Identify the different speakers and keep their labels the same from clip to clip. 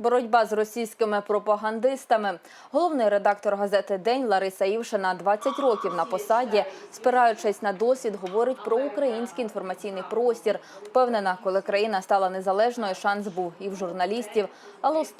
Speaker 1: Боротьба з російськими пропагандистами. Головний редактор газети День Лариса Івшина 20 років на посаді, спираючись на досвід, говорить про український інформаційний простір. Впевнена, коли країна стала незалежною, шанс був і в журналістів.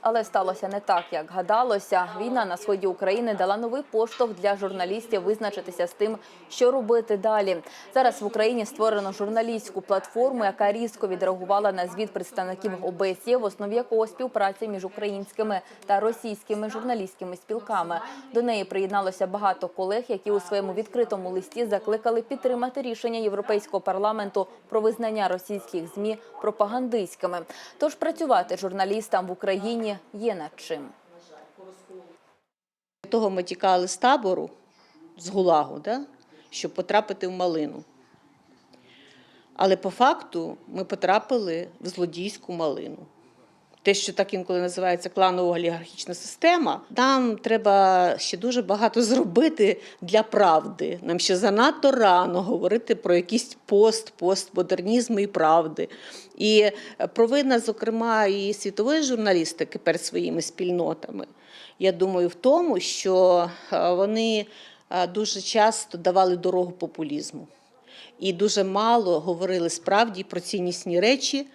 Speaker 1: Але, сталося не так, як гадалося. Війна на сході України дала новий поштовх для журналістів визначитися з тим, що робити далі. Зараз в Україні створено журналістську платформу, яка різко відреагувала на звіт представників ОБСЄ, в основі якого співпраця між українськими та російськими журналістськими спілками. До неї приєдналося багато колег, які у своєму відкритому листі закликали підтримати рішення Європейського парламенту про визнання російських змі пропагандистськими. Тож працювати журналістам в Україні є над чим.
Speaker 2: того ми тікали з табору, з Гулагу, да? щоб потрапити в малину. Але по факту ми потрапили в злодійську малину. Те, що так інколи називається кланова олігархічна система, нам треба ще дуже багато зробити для правди. Нам ще занадто рано говорити про якийсь пост, постмодернізму і правди. І провина, зокрема, і світової журналістики перед своїми спільнотами, я думаю, в тому, що е, вони е, дуже часто давали дорогу популізму. І дуже мало говорили справді про ціннісні речі,